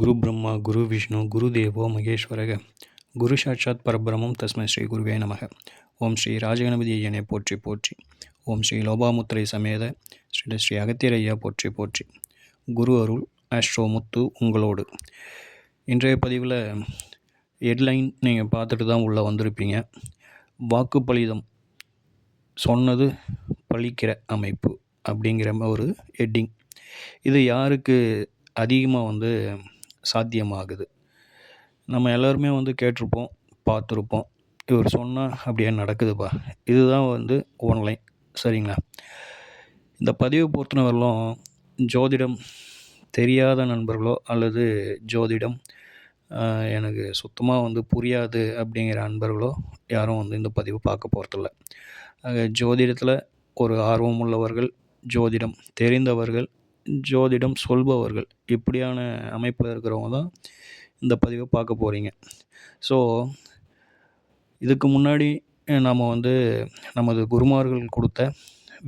குரு பிரம்மா குரு விஷ்ணு குரு தேவோ மகேஸ்வரக. குரு சாட்சாத் பரபிரமம் தஸ்மை ஸ்ரீ குருவே நமக. ஓம் ஸ்ரீ ராஜகணபதி ஐயனை போற்றி போற்றி. ஓம் ஸ்ரீ லோபாமுத்திரை சமேத ஸ்ரீ ஸ்ரீ அகத்தியர் ஐயா போற்றி போற்றி. குரு அருள் ஆஸ்ட்ரோ முத்து உங்களோடு. இன்றைய பதிவில் ஹெட்லைன் நீங்கள் பார்த்துட்டு தான் உள்ளே வந்திருப்பீங்க. வாக்கு பலிதம் சொன்னது பழிக்கிற அமைப்பு அப்படிங்கிற ஒரு ஹெட்டிங். இது யாருக்கு அதிகமாக வந்து சாத்தியமாகுது. நம்ம எல்லோருமே வந்து கேட்டிருப்போம் பார்த்துருப்போம். இவர் சொன்னால் அப்படியே நடக்குதுப்பா. இதுதான் வந்து ஓன்லைன் சரிங்களா? இந்த பதிவை பொறுத்தவரையிலும் ஜோதிடம் தெரியாத நண்பர்களோ அல்லது ஜோதிடம் எனக்கு சுத்தமாக வந்து புரியாது அப்படிங்கிற நண்பர்களோ யாரும் வந்து இந்த பதிவு பார்க்க போகிறதில்ல ஜோதிடத்தில் ஒரு ஆர்வம் உள்ளவர்கள் ஜோதிடம் தெரிந்தவர்கள் ஜோதிடம் சொல்பவர்கள். இப்படியான அமைப்பில் இருக்கிறவங்க தான் இந்த பதிவை பார்க்க போகிறீங்க ஸோ இதுக்கு முன்னாடி நம்ம வந்து நமது குருமார்கள் கொடுத்த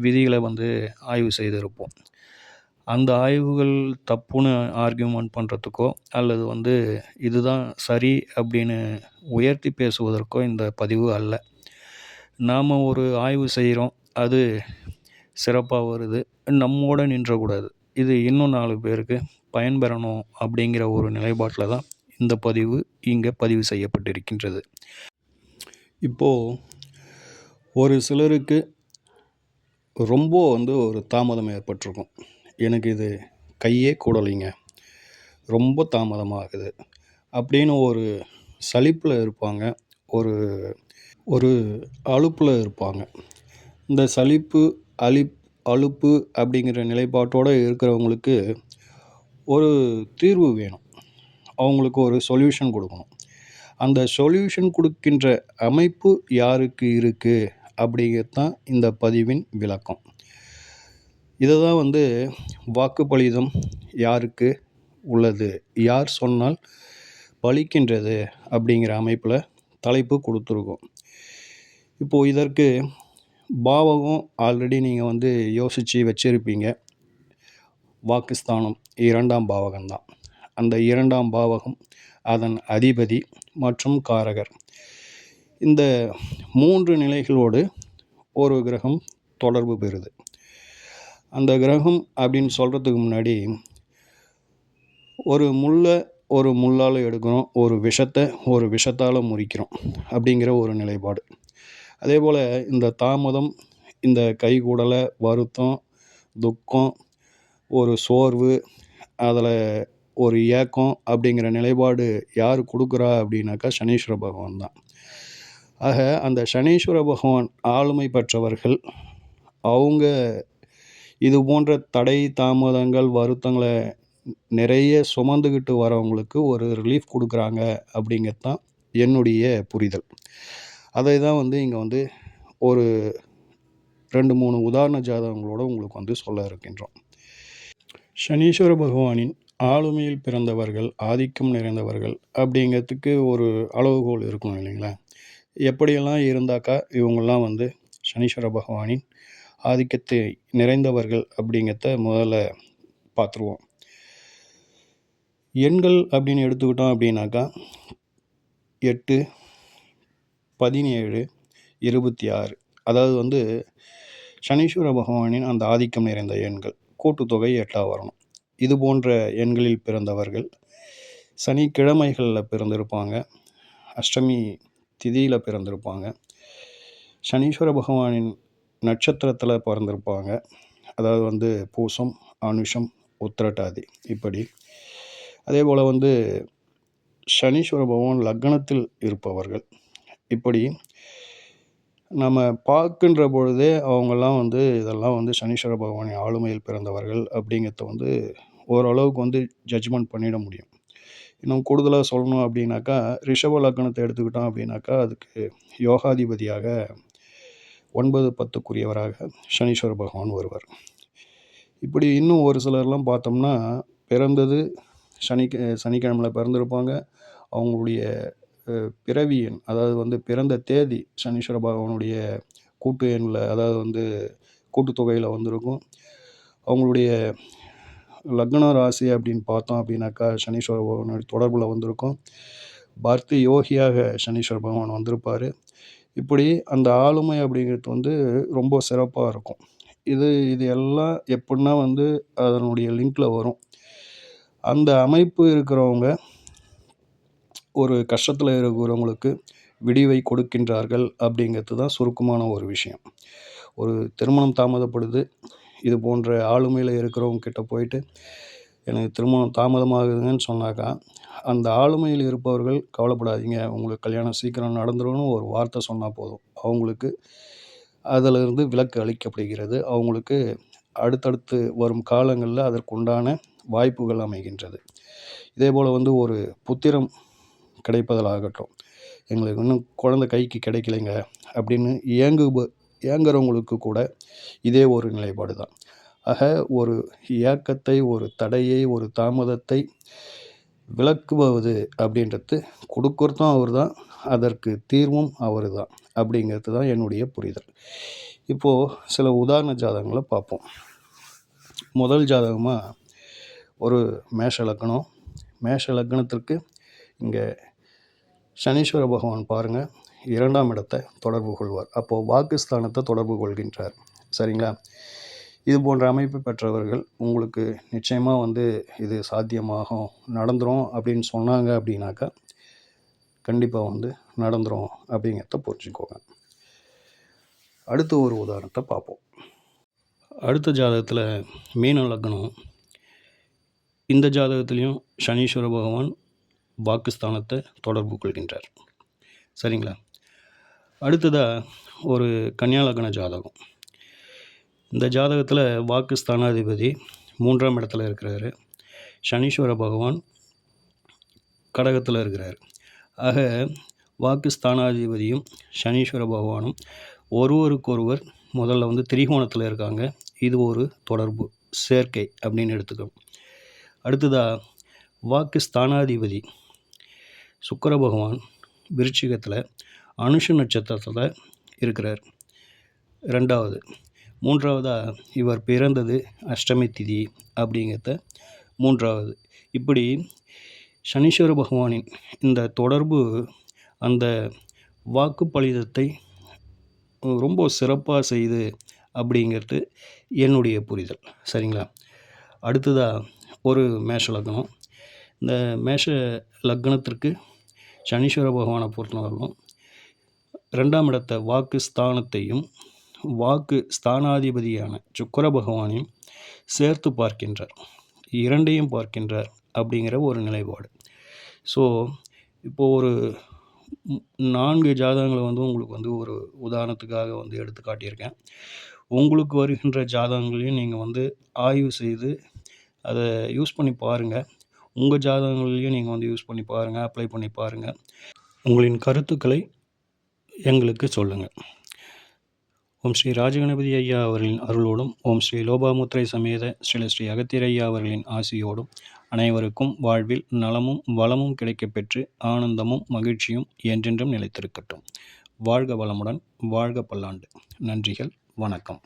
விதிகளை வந்து ஆய்வு செய்திருப்போம். அந்த ஆய்வுகள் தப்புன்னு ஆர்கியூமெண்ட் பண்ணுறதுக்கோ அல்லது வந்து இதுதான் சரி அப்படின்னு உயர்த்தி பேசுவதற்கோ இந்த பதிவு அல்ல. நாம் ஒரு ஆய்வு செய்கிறோம் அது சிறப்பாக வருது நம்மோட நின்றக்கூடாது. இது இன்னும் நாலு பேருக்கு பயன்பெறணும் அப்படிங்கிற ஒரு நிலைப்பாட்டில் தான் இந்த பதிவு இங்கே பதிவு செய்யப்பட்டிருக்கின்றது. இப்போது ஒரு சிலருக்கு ரொம்ப வந்து ஒரு தாமதம் ஏற்பட்டிருக்கும். எனக்கு இது கையே கூடலைங்க. ரொம்ப தாமதமாகுது. அப்படின்னு ஒரு சலிப்பில் இருப்பாங்க. ஒரு ஒரு அலுப்பில் இருப்பாங்க. இந்த சலிப்பு அலிப் அலுப்பு அப்படிங்கிற நிலைப்பாட்டோடு இருக்கிறவங்களுக்கு ஒரு தீர்வு வேணும். அவங்களுக்கு ஒரு சொல்யூஷன் கொடுக்கணும். அந்த சொல்யூஷன் கொடுக்கின்ற அமைப்பு யாருக்கு இருக்குது அப்படிங்கிறது தான் இந்த பதிவின் விளக்கம். இதை தான் வந்து வாக்குப்பளிதம் யாருக்கு உள்ளது யார் சொன்னால் பலிக்கின்றது அப்படிங்கிற அமைப்பில் தலைப்பு கொடுத்துருக்கோம். இப்போது இதற்கு பாவகம் ஆல்ரெடி நீங்கள் வந்து யோசித்து வச்சுருப்பீங்க. வாக்குஸ்தானம் இரண்டாம் பாவகம்தான். அந்த இரண்டாம் பாவகம் அதன் அதிபதி மற்றும் காரகர். இந்த மூன்று நிலைகளோடு ஒரு கிரகம் தொடர்பு பெறுது. அந்த கிரகம் அப்படின்னு சொல்கிறதுக்கு முன்னாடி ஒரு முள்ளை ஒரு முள்ளால் எடுக்கிறோம் ஒரு விஷத்தை ஒரு விஷத்தால் முறிக்கிறோம் அப்படிங்கிற ஒரு நிலைப்பாடு. அதே போல் இந்த தாமதம் இந்த கைகூடலை வருத்தம் துக்கம் ஒரு சோர்வு அதில் ஒரு ஏக்கம் அப்படிங்கிற நிலைப்பாடு யார் கொடுக்குறா அப்படின்னாக்கா சனீஸ்வர பகவான் தான். ஆக அந்த சனீஸ்வர பகவான் ஆளுமை பெற்றவர்கள் அவங்க இது போன்ற தடை தாமதங்கள் வருத்தங்களை நிறைய சுமந்துக்கிட்டு வரவங்களுக்கு ஒரு ரிலீஃப் கொடுக்குறாங்க அப்படிங்கிறது தான் என்னுடைய புரிதல். அதை தான் வந்து இங்கே வந்து ஒரு ரெண்டு மூணு உதாரண ஜாதகங்களோட உங்களுக்கு வந்து சொல்ல இருக்கின்றோம். சனீஸ்வர பகவானின் ஆளுமையில் பிறந்தவர்கள் ஆதிக்கம் நிறைந்தவர்கள் அப்படிங்கிறதுக்கு ஒரு அளவுகோல் இருக்கும் இல்லைங்களா? எப்படியெல்லாம் இருந்தாக்கா இவங்கெல்லாம் வந்து சனீஸ்வர பகவானின் ஆதிக்கத்தை நிறைந்தவர்கள் அப்படிங்கிறத முதல்ல பார்த்துருவோம். எண்கள் அப்படின்னு எடுத்துக்கிட்டோம் அப்படின்னாக்கா எட்டு பதினேழு இருபத்தி ஆறு அதாவது வந்து சனீஸ்வர பகவானின் அந்த ஆதிக்கம் நிறைந்த எண்கள் கூட்டுத்தொகை எட்டாக வரணும் இது போன்ற எண்களில் பிறந்தவர்கள் சனிக்கிழமைகளில் பிறந்திருப்பாங்க அஷ்டமி திதியில் பிறந்திருப்பாங்க சனீஸ்வர பகவானின் நட்சத்திரத்தில் பிறந்திருப்பாங்க. அதாவது வந்து பூசம் அனுஷம் உத்திரட்டாதி இப்படி. அதே போல் வந்து சனீஸ்வர பகவான் லக்னத்தில் இருப்பவர்கள் இப்படி நம்ம பார்க்கின்ற பொழுதே அவங்கெல்லாம் வந்து இதெல்லாம் வந்து சனீஸ்வர பகவானின் ஆளுமையில் பிறந்தவர்கள் அப்படிங்கிறத வந்து ஓரளவுக்கு வந்து ஜட்ஜ்மெண்ட் பண்ணிட முடியும். இன்னும் கூடுதலாக சொல்லணும் அப்படின்னாக்கா ரிஷப லக்னத்தை எடுத்துக்கிட்டோம் அப்படின்னாக்கா அதுக்கு யோகாதிபதியாக ஒன்பது பத்துக்குரியவராக சனீஸ்வர பகவான் வருவார். இப்படி இன்னும் ஒரு சிலர்லாம் பார்த்தோம்னா பிறந்தது சனி சனிக்கிழமையில் பிறந்திருப்பாங்க. அவங்களுடைய பிறவி எண் அதாவது வந்து பிறந்த தேதி சனீஸ்வர பகவானுடைய கூட்டு எண்ணில் அதாவது வந்து கூட்டுத்தொகையில் வந்திருக்கும். அவங்களுடைய லக்ன ராசி அப்படின்னு பார்த்தோம் அப்படின்னாக்கா சனீஸ்வர பகவான் தொடர்பில் வந்திருக்கும். பக்தி யோகியாக சனீஸ்வர பகவான் வந்திருப்பார். இப்படி அந்த ஆளுமை அப்படிங்கிறது வந்து ரொம்ப சிறப்பாக இருக்கும். இது இது எல்லாம் எப்படின்னா வந்து அதனுடைய லிங்கில் வரும். அந்த அமைப்பு இருக்கிறவங்க ஒரு கஷ்டத்தில் இருக்கிறவங்களுக்கு விடிவை கொடுக்கின்றார்கள் அப்படிங்கிறது தான் சுருக்கமான ஒரு விஷயம். ஒரு திருமணம் தாமதப்படுது. இது போன்ற ஆளுமையில் இருக்கிறவங்க கிட்ட போயிட்டு எனக்கு திருமணம் தாமதமாகுதுங்கன்னு சொன்னாக்கா அந்த ஆளுமையில் இருப்பவர்கள் கவலைப்படாதீங்க. உங்களுக்கு கல்யாணம் சீக்கிரம் நடந்துரும்னு ஒரு வார்த்தை சொன்னால் போதும். அவங்களுக்கு அதிலிருந்து விலக்கு அளிக்கப்படுகிறது. அவங்களுக்கு அடுத்தடுத்து வரும் காலங்களில் அதற்குண்டான வாய்ப்புகள் அமைகின்றது. இதே போல் வந்து ஒரு புத்திரம் கிடைப்பதாகட்டும் எங்களுக்கு இன்னும் குழந்த கைக்கு கிடைக்கலைங்க அப்படின்னு ஏங்கு ஏங்குறவங்களுக்கு கூட இதே ஒரு நிலைப்பாடு தான். ஆக ஒரு ஏக்கத்தை ஒரு தடையை ஒரு தாமதத்தை விளக்குவது அப்படின்றது கொடுக்குறதும் அவர் தான் அதற்கு தீர்வும் அவர் தான் அப்படிங்கிறது தான் என்னுடைய புரிதல். இப்போது சில உதாரண ஜாதகங்களை பார்ப்போம். முதல் ஜாதகமாக ஒரு மேஷ லக்னம். மேஷ லக்னத்திற்கு இங்கே சனீஸ்வர பகவான் பாருங்கள் இரண்டாம் இடத்தை தொடர்பு கொள்வார். அப்போது வாக்குஸ்தானத்தை தொடர்பு கொள்கின்றார். சரிங்களா? இது போன்ற அமைப்பு பெற்றவர்கள் உங்களுக்கு நிச்சயமாக வந்து இது சாத்தியமாகும் நடந்துரும் அப்படின்னு சொன்னாங்க அப்படின்னாக்கா கண்டிப்பாக வந்து நடந்துரும் அப்படிங்கிறத புரிஞ்சுக்கோங்க. அடுத்து ஒரு உதாரணத்தை பார்ப்போம். அடுத்த ஜாதகத்தில் மீன லக்னம். இந்த ஜாதகத்துலேயும் சனீஸ்வர பகவான் வாக்குஸ்தானத்தை தொடர்பு கொள்கின்றார். சரிங்களா? அடுத்ததாக ஒரு கன்னியாலக்கண ஜாதகம். இந்த ஜாதகத்தில் வாக்கு ஸ்தானாதிபதி மூன்றாம் இடத்துல இருக்கிறாரு. சனீஸ்வர பகவான் கடகத்தில் இருக்கிறார். ஆக வாக்கு ஸ்தானாதிபதியும் சனீஸ்வர பகவானும் ஒருவருக்கொருவர் முதல்ல வந்து திரிகோணத்தில் இருக்காங்க. இது ஒரு தொடர்பு சேர்க்கை அப்படின்னு எடுத்துக்கணும். அடுத்ததாக வாக்கு ஸ்தானாதிபதி சுக்கர பகவான் விருச்சிகத்தில் அனுஷ நட்சத்திரத்தில் இருக்கிறார். ரெண்டாவது மூன்றாவதாக இவர் பிறந்தது அஷ்டமி திதி அப்படிங்கிறத மூன்றாவது. இப்படி சனீஸ்வர பகவானின் இந்த தொடர்பு அந்த வாக்குப்பளிதத்தை ரொம்ப சிறப்பாக செய்து அப்படிங்கிறது என்னுடைய புரிதல். சரிங்களா? அடுத்ததாக ஒரு மேஷ லக்னம். இந்த மேஷ லக்னத்திற்கு சனீஸ்வர பகவானை பொறுத்தவரைக்கும் ரெண்டாம் இடத்த வாக்கு ஸ்தானத்தையும் வாக்கு ஸ்தானாதிபதியான சுக்கர பகவானையும் சேர்த்து பார்க்கின்றார். இரண்டையும் பார்க்கின்றார் அப்படிங்கிற ஒரு நிலைப்பாடு. ஸோ இப்போது ஒரு நான்கு ஜாதகங்களை வந்து உங்களுக்கு வந்து ஒரு உதாரணத்துக்காக வந்து எடுத்து காட்டியிருக்கேன். உங்களுக்கு வருகின்ற ஜாதகங்களையும் நீங்கள் வந்து ஆய்வு செய்து அதை யூஸ் பண்ணி பாருங்கள் உங்கள் ஜாதகங்களையும் நீங்கள் வந்து யூஸ் பண்ணி பாருங்கள் அப்ளை பண்ணி பாருங்கள் உங்களின் கருத்துக்களை எங்களுக்கு சொல்லுங்கள் ஓம் ஸ்ரீ ராஜகணபதி ஐயா அவர்களின் அருளோடும் ஓம் ஸ்ரீ லோபாமுத்திரை சமேத ஸ்ரீல ஸ்ரீ அகத்தியர் ஐயா அவர்களின் ஆசியோடும் அனைவருக்கும் வாழ்வில் நலமும் வளமும் கிடைக்கப்பெற்று ஆனந்தமும் மகிழ்ச்சியும் என்றென்றும் நிலைத்திருக்கட்டும். வாழ்க வளமுடன் வாழ்க பல்லாண்டு. நன்றிகள் வணக்கம்.